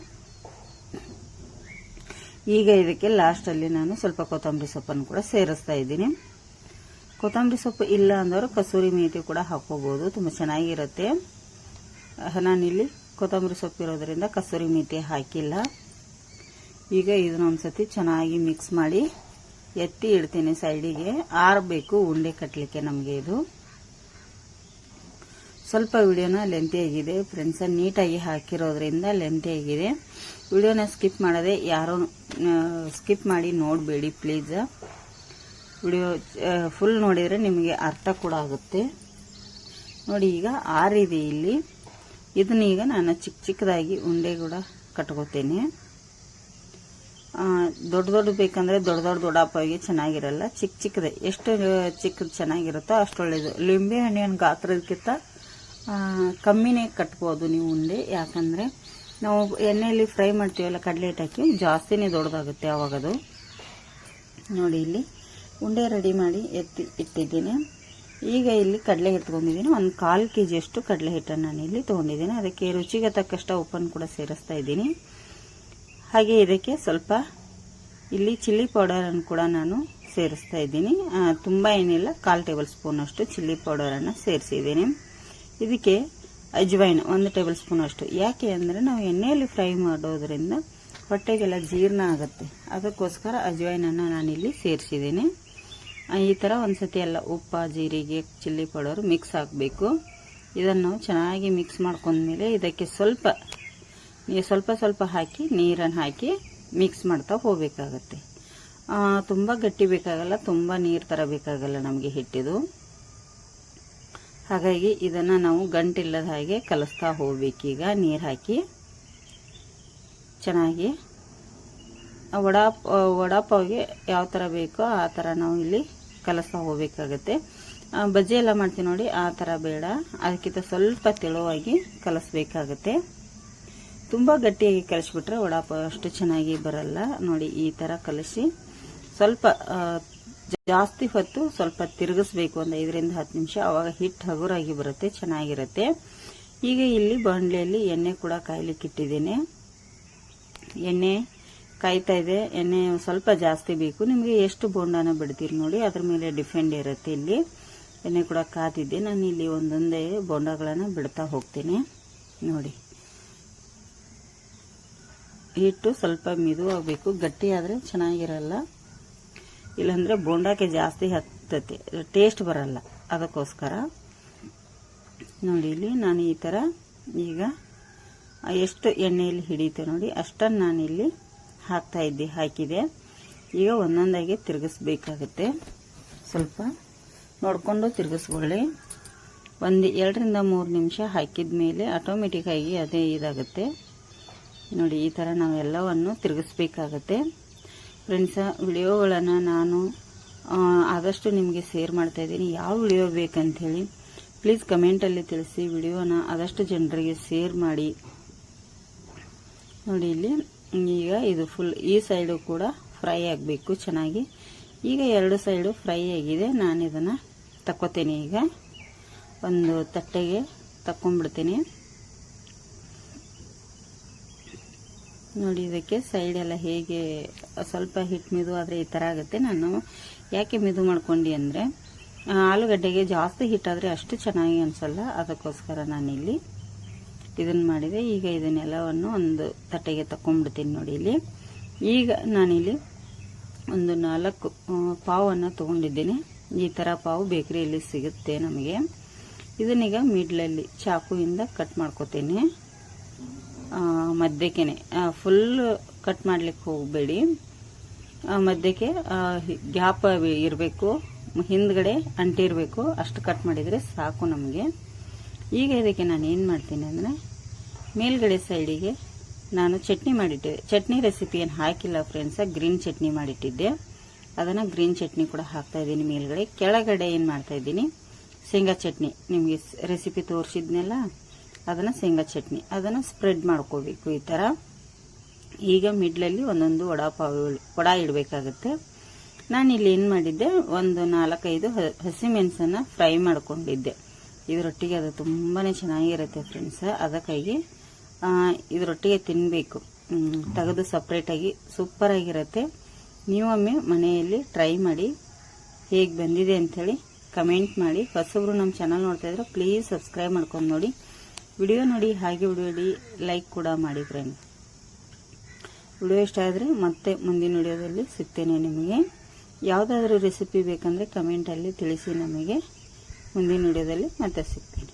ಈಗ ಇದಕ್ಕೆ ಲಾಸ್ಟಲ್ಲಿ ನಾನು ಸ್ವಲ್ಪ ಕೊತ್ತಂಬರಿ ಸೊಪ್ಪನ್ನು ಕೂಡ ಸೇರಿಸ್ತಾ ಇದ್ದೀನಿ. ಕೊತ್ತಂಬರಿ ಸೊಪ್ಪು ಇಲ್ಲ ಅಂದವರು ಕಸೂರಿ ಮೇಥಿ ಕೂಡ ಹಾಕೋಬೋದು ತುಂಬ ಚೆನ್ನಾಗಿರುತ್ತೆ. ನಾನಿಲ್ಲಿ ಕೊತ್ತಂಬರಿ ಸೊಪ್ಪು ಇರೋದ್ರಿಂದ ಕಸೂರಿ ಮೇಥಿ ಹಾಕಿಲ್ಲ. ಈಗ ಇದನ್ನ ಒಂದ್ಸತಿ ಚೆನ್ನಾಗಿ ಮಿಕ್ಸ್ ಮಾಡಿ ಎತ್ತಿ ಇಡ್ತೀನಿ ಸೈಡಿಗೆ. ಆರಬೇಕು ಉಂಡೆ ಕಟ್ಟಲಿಕ್ಕೆ ನಮಗೆ ಇದು. ಸ್ವಲ್ಪ ವಿಡಿಯೋನ ಲೆಂತಿಯಾಗಿದೆ ಫ್ರೆಂಡ್ಸ್ ನೀಟಾಗಿ ಹಾಕಿರೋದ್ರಿಂದ ಲೆಂತಿ ಆಗಿದೆ. ವಿಡಿಯೋನ ಸ್ಕಿಪ್ ಮಾಡದೆ ಯಾರೋ ಸ್ಕಿಪ್ ಮಾಡಿ ನೋಡಬೇಡಿ ಪ್ಲೀಸ್. ವಿಡಿಯೋ ಫುಲ್ ನೋಡಿದರೆ ನಿಮಗೆ ಅರ್ಥ ಕೂಡ ಆಗುತ್ತೆ. ನೋಡಿ ಈಗ ಆರಿದೆ ಇಲ್ಲಿ. ಇದನ್ನ ಈಗ ನಾನು ಚಿಕ್ಕ ಚಿಕ್ಕದಾಗಿ ಉಂಡೆ ಕೂಡ ಕಟ್ಕೋತೇನೆ. ದೊಡ್ಡ ದೊಡ್ಡ ಬೇಕಂದ್ರೆ ದೊಡ್ಡ ದೊಡ್ಡ ದೊಡ್ಡಪ್ಪಾಗಿ ಚೆನ್ನಾಗಿರಲ್ಲ. ಚಿಕ್ಕ ಚಿಕ್ಕದೆ. ಎಷ್ಟು ಚಿಕ್ಕದು ಚೆನ್ನಾಗಿರುತ್ತೋ ಅಷ್ಟು ಒಳ್ಳೇದು. ಲಿಂಬೆ ಹಣ್ಣಿನ ಗಾತ್ರದಕ್ಕಿಂತ ಕಮ್ಮಿನೇ ಕಟ್ಬೋದು ನೀವು ಉಂಡೆ. ಯಾಕಂದರೆ ನಾವು ಎಣ್ಣೆಯಲ್ಲಿ ಫ್ರೈ ಮಾಡ್ತೀವಲ್ಲ, ಕಡಲೆ ಹಿಟ್ಟು ಜಾಸ್ತಿನೇ ದೊಡ್ಡದಾಗುತ್ತೆ ಆವಾಗದು ನೋಡಿ ಇಲ್ಲಿ ಉಂಡೆ ರೆಡಿ ಮಾಡಿ ಎತ್ತಿ, ಇಟ್ಟಿದ್ದೀನಿ. ಈಗ ಇಲ್ಲಿ ಕಡಲೆ ಹಿಟ್ಟು ತೊಗೊಂಡಿದ್ದೀನಿ. ಒಂದು ಕಾಲು ಕೆ ಜಿಯಷ್ಟು ಕಡಲೆ ಹಿಟ್ಟನ್ನು ನಾನು ಇಲ್ಲಿ ತೊಗೊಂಡಿದ್ದೀನಿ. ಅದಕ್ಕೆ ರುಚಿಗೆ ತಕ್ಕಷ್ಟು ಉಪ್ಪನ್ನು ಕೂಡ ಸೇರಿಸ್ತಾ ಇದ್ದೀನಿ. ಹಾಗೆ ಇದಕ್ಕೆ ಸ್ವಲ್ಪ ಇಲ್ಲಿ ಚಿಲ್ಲಿ ಪೌಡರನ್ನು ಕೂಡ ನಾನು ಸೇರಿಸ್ತಾ ಇದ್ದೀನಿ. ತುಂಬ ಏನಿಲ್ಲ, ಕಾಲು ಟೇಬಲ್ ಸ್ಪೂನಷ್ಟು ಚಿಲ್ಲಿ ಪೌಡರನ್ನು ಸೇರಿಸಿದ್ದೀನಿ. ಇದಕ್ಕೆ ಅಜ್ವೈನ್ ಒಂದು ಟೇಬಲ್ ಸ್ಪೂನ್ ಅಷ್ಟು. ಯಾಕೆ ಅಂದರೆ ನಾವು ಎಣ್ಣೆಯಲ್ಲಿ ಫ್ರೈ ಮಾಡೋದ್ರಿಂದ ಹೊಟ್ಟೆಗೆಲ್ಲ ಜೀರ್ಣ ಆಗುತ್ತೆ. ಅದಕ್ಕೋಸ್ಕರ ಅಜ್ವೈನನ್ನು ನಾನಿಲ್ಲಿ ಸೇರಿಸಿದ್ದೀನಿ. ಈ ಥರ ಒಂದು ಸತಿ ಎಲ್ಲ ಉಪ್ಪು, ಜೀರಿಗೆ, ಚಿಲ್ಲಿ ಪೌಡರ್ ಮಿಕ್ಸ್ ಹಾಕಬೇಕು. ಇದನ್ನು ಚೆನ್ನಾಗಿ ಮಿಕ್ಸ್ ಮಾಡ್ಕೊಂಡ್ಮೇಲೆ ಇದಕ್ಕೆ ಸ್ವಲ್ಪ ನೀರು ಸ್ವಲ್ಪ ಸ್ವಲ್ಪ ಹಾಕಿ, ನೀರನ್ನು ಹಾಕಿ ಮಿಕ್ಸ್ ಮಾಡ್ತಾ ಹೋಗಬೇಕಾಗತ್ತೆ. ತುಂಬ ಗಟ್ಟಿ ಬೇಕಾಗಲ್ಲ, ತುಂಬ ನೀರು ಥರ ಬೇಕಾಗಲ್ಲ ನಮಗೆ ಹಿಟ್ಟಿದು. ಹಾಗಾಗಿ ಇದನ್ನು ನಾವು ಗಂಟಿಲ್ಲದ ಹಾಗೆ ಕಲಿಸ್ತಾ ಈಗ ನೀರು ಹಾಕಿ ಚೆನ್ನಾಗಿ ವಡಾ ವಡಾಪಾವ್ಗೆ ಯಾವ ಥರ ಬೇಕೋ ಆ ಥರ ನಾವು ಇಲ್ಲಿ ಕಲಿಸ್ತಾ ಹೋಗ್ಬೇಕಾಗತ್ತೆ. ಬಜ್ಜಿ ಎಲ್ಲ ಮಾಡ್ತೀವಿ ನೋಡಿ, ಆ ಥರ ಬೇಡ. ಅದಕ್ಕಿಂತ ಸ್ವಲ್ಪ ತೆಳುವಾಗಿ ಕಲಿಸ್ಬೇಕಾಗತ್ತೆ. ತುಂಬ ಗಟ್ಟಿಯಾಗಿ ಕಲಿಸ್ಬಿಟ್ರೆ ವಡಾಪಾವ್ ಅಷ್ಟು ಚೆನ್ನಾಗಿ ಬರಲ್ಲ. ನೋಡಿ, ಈ ಥರ ಕಲಿಸಿ ಸ್ವಲ್ಪ ಜಾಸ್ತಿ ಹೊತ್ತು ಸ್ವಲ್ಪ ತಿರುಗಿಸ್ಬೇಕು ಒಂದು ಐದರಿಂದ ಹತ್ತು ನಿಮಿಷ. ಆವಾಗ ಹಿಟ್ಟು ಹಗುರಾಗಿ ಬರುತ್ತೆ, ಚೆನ್ನಾಗಿರುತ್ತೆ. ಈಗ ಇಲ್ಲಿ ಬಾಣಲೆಯಲ್ಲಿ ಎಣ್ಣೆ ಕೂಡ ಕಾಯ್ಲಿಕ್ಕೆ ಇಟ್ಟಿದ್ದೇನೆ. ಎಣ್ಣೆ ಕಾಯ್ತಾ ಇದೆ. ಎಣ್ಣೆ ಸ್ವಲ್ಪ ಜಾಸ್ತಿ ಬೇಕು. ನಿಮಗೆ ಎಷ್ಟು ಬೋಂಡಾನ ಬಿಡ್ತೀರಿ ನೋಡಿ, ಅದ್ರ ಮೇಲೆ ಡಿಫೆಂಡ್ ಇರುತ್ತೆ ಇಲ್ಲಿ. ಎಣ್ಣೆ ಕೂಡ ಕಾದಿದ್ದೆ. ನಾನು ಇಲ್ಲಿ ಒಂದೊಂದೇ ಬೋಂಡಗಳನ್ನು ಬಿಡ್ತಾ ಹೋಗ್ತೀನಿ. ನೋಡಿ. ಹಿಟ್ಟು ಸ್ವಲ್ಪ ಮಿದುವಾಗಬೇಕು. ಗಟ್ಟಿ ಆದರೆ ಚೆನ್ನಾಗಿರಲ್ಲ. ಇಲ್ಲಾಂದರೆ ಬೋಂಡಕ್ಕೆ ಜಾಸ್ತಿ ಹತ್ತತೆ ಟೇಸ್ಟ್ ಬರಲ್ಲ. ಅದಕ್ಕೋಸ್ಕರ ನೋಡಿ ಇಲ್ಲಿ ನಾನು ಈ ಥರ ಈಗ ಎಷ್ಟು ಎಣ್ಣೆಯಲ್ಲಿ ಹಿಡಿಯುತ್ತೆ ನೋಡಿ. ಅಷ್ಟನ್ನು ನಾನಿಲ್ಲಿ ಹಾಕ್ತಾ ಇದ್ದೆ, ಹಾಕಿದೆ. ಈಗ ಒಂದೊಂದಾಗಿ ತಿರುಗಿಸ್ಬೇಕಾಗತ್ತೆ. ಸ್ವಲ್ಪ ನೋಡಿಕೊಂಡು ತಿರುಗಿಸ್ಕೊಳ್ಳಿ. ಒಂದು ಎರಡರಿಂದ ಮೂರು ನಿಮಿಷ ಹಾಕಿದ ಮೇಲೆ ಆಟೋಮೆಟಿಕ್ಕಾಗಿ ಅದೇ ಇದಾಗುತ್ತೆ. ನೋಡಿ, ಈ ಥರ ನಾವೆಲ್ಲವನ್ನು ತಿರುಗಿಸ್ಬೇಕಾಗತ್ತೆ. ಫ್ರೆಂಡ್ಸ ವಿಡಿಯೋಗಳನ್ನು ನಾನು ಆದಷ್ಟು ನಿಮಗೆ ಶೇರ್ ಮಾಡ್ತಾ ಇದ್ದೀನಿ. ಯಾವ ವಿಡಿಯೋ ಬೇಕಂಥೇಳಿ ಪ್ಲೀಸ್ ಕಮೆಂಟಲ್ಲಿ ತಿಳಿಸಿ. ವಿಡಿಯೋನ ಆದಷ್ಟು ಜನರಿಗೆ ಶೇರ್ ಮಾಡಿ. ನೋಡಿ ಇಲ್ಲಿ, ಈಗ ಇದು ಫುಲ್ ಈ ಸೈಡು ಕೂಡ ಫ್ರೈ ಆಗಬೇಕು ಚೆನ್ನಾಗಿ. ಈಗ ಎರಡು ಸೈಡು ಫ್ರೈ ಆಗಿದೆ. ನಾನು ಇದನ್ನು ತಕ್ಕೋತೇನೆ ಈಗ. ಒಂದು ತಟ್ಟೆಗೆ ತಕ್ಕೊಂಡ್ಬಿಡ್ತೀನಿ. ನೋಡಿ, ಇದಕ್ಕೆ ಸೈಡ್ ಎಲ್ಲ ಹೇಗೆ ಸ್ವಲ್ಪ ಹಿಟ್ಟು ಮಿದು ಆದರೆ ಈ ಥರ ಆಗುತ್ತೆ. ನಾನು ಯಾಕೆ ಮಿದು ಮಾಡ್ಕೊಂಡು ಅಂದರೆ ಆಲೂಗಡ್ಡೆಗೆ ಜಾಸ್ತಿ ಹಿಟ್ಟಾದರೆ ಅಷ್ಟು ಚೆನ್ನಾಗಿ ಅನಿಸಲ್ಲ. ಅದಕ್ಕೋಸ್ಕರ ನಾನಿಲ್ಲಿ ಇದನ್ನು ಮಾಡಿದೆ. ಈಗ ಇದನ್ನೆಲ್ಲವನ್ನು ಒಂದು ತಟ್ಟೆಗೆ ತಗೊಂಡ್ಬಿಡ್ತೀನಿ ನೋಡಿ ಇಲ್ಲಿ. ಈಗ ನಾನಿಲ್ಲಿ ಒಂದು ನಾಲ್ಕು ಪಾವನ್ನು ತೊಗೊಂಡಿದ್ದೀನಿ. ಈ ಥರ ಪಾವು ಬೇಕರಿಯಲ್ಲಿ ಸಿಗುತ್ತೆ ನಮಗೆ. ಇದನ್ನೀಗ ಮಿಡ್ಲಲ್ಲಿ ಚಾಕುವಿಂದ ಕಟ್ ಮಾಡ್ಕೋತೀನಿ. ಮಧ್ಯಕ್ಕೆ ಫುಲ್ ಕಟ್ ಮಾಡ್ಲಿಕ್ಕೆ ಹೋಗಬೇಡಿ. ಮಧ್ಯಕ್ಕೆ ಗ್ಯಾಪ್ ಇರಬೇಕು. ಹಿಂದ್ಗಡೆ ಅಂಟಿರಬೇಕು ಅಷ್ಟು ಕಟ್ ಮಾಡಿದರೆ ಸಾಕು ನಮಗೆ. ಈಗ ಇದಕ್ಕೆ ನಾನು ಏನು ಮಾಡ್ತೀನಿ ಅಂದರೆ, ಮೇಲ್ಗಡೆ ಸೈಡಿಗೆ ನಾನು ಚಟ್ನಿ ಮಾಡಿಟ್ಟೆ. ಚಟ್ನಿ ರೆಸಿಪಿ ಏನು ಹಾಕಿಲ್ಲ ಫ್ರೆಂಡ್ಸ ಗ್ರೀನ್ ಚಟ್ನಿ ಮಾಡಿಟ್ಟಿದ್ದೆ. ಅದನ್ನು ಗ್ರೀನ್ ಚಟ್ನಿ ಕೂಡ ಹಾಕ್ತಾ ಇದ್ದೀನಿ ಮೇಲ್ಗಡೆ. ಕೆಳಗಡೆ ಏನು ಮಾಡ್ತಾ ಇದ್ದೀನಿ? ಶೇಂಗಾ ಚಟ್ನಿ. ನಿಮಗೆ ರೆಸಿಪಿ ತೋರಿಸಿದ್ನೆಲ್ಲ? ಅದನ್ನು ಶೇಂಗಾ ಚಟ್ನಿ, ಅದನ್ನು ಸ್ಪ್ರೆಡ್ ಮಾಡ್ಕೋಬೇಕು ಈ ಥರ ಈಗ ಮಿಡ್ಲಲ್ಲಿ ಒಂದೊಂದು ವಡಾಪಾವ್ ವಡ ಇಡಬೇಕಾಗತ್ತೆ. ನಾನಿಲ್ಲಿ ಏನು ಮಾಡಿದ್ದೆ, ಒಂದು ನಾಲ್ಕೈದು ಹಸಿಮೆಣಸನ್ನು ಫ್ರೈ ಮಾಡ್ಕೊಂಡಿದ್ದೆ. ಇದರೊಟ್ಟಿಗೆ ಅದು ತುಂಬಾ ಚೆನ್ನಾಗಿರುತ್ತೆ ಫ್ರೆಂಡ್ಸ್ ಅದಕ್ಕಾಗಿ ಇದರೊಟ್ಟಿಗೆ ತಿನ್ನಬೇಕು ತೆಗೆದು ಸಪ್ರೇಟಾಗಿ ಸೂಪರಾಗಿರುತ್ತೆ ನೀವೊಮ್ಮೆ ಮನೆಯಲ್ಲಿ ಟ್ರೈ ಮಾಡಿ, ಹೇಗೆ ಬಂದಿದೆ ಅಂಥೇಳಿ ಕಮೆಂಟ್ ಮಾಡಿ. ಹೊಸಬ್ರು ನಮ್ಮ ಚಾನಲ್ ನೋಡ್ತಾ ಇದ್ರೆ ಪ್ಲೀಸ್ ಸಬ್ಸ್ಕ್ರೈಬ್ ಮಾಡ್ಕೊಂಡು ನೋಡಿ. ವಿಡಿಯೋ ನೋಡಿ, ಹಾಗೆ ವಿಡಿಯೋ ಲೈಕ್ ಕೂಡ ಮಾಡಿ ಫ್ರೆಂಡ್ ವಿಡಿಯೋ ಇಷ್ಟ ಆದರೆ ಮತ್ತೆ ಮುಂದಿನ ವಿಡಿಯೋದಲ್ಲಿ ಸಿಗ್ತೇನೆ ನಿಮಗೆ. ಯಾವುದಾದ್ರೂ ರೆಸಿಪಿ ಬೇಕಂದರೆ ಕಮೆಂಟಲ್ಲಿ ತಿಳಿಸಿ ನಮಗೆ. ಮುಂದಿನ ವಿಡಿಯೋದಲ್ಲಿ ಮತ್ತೆ ಸಿಗ್ತೇನೆ.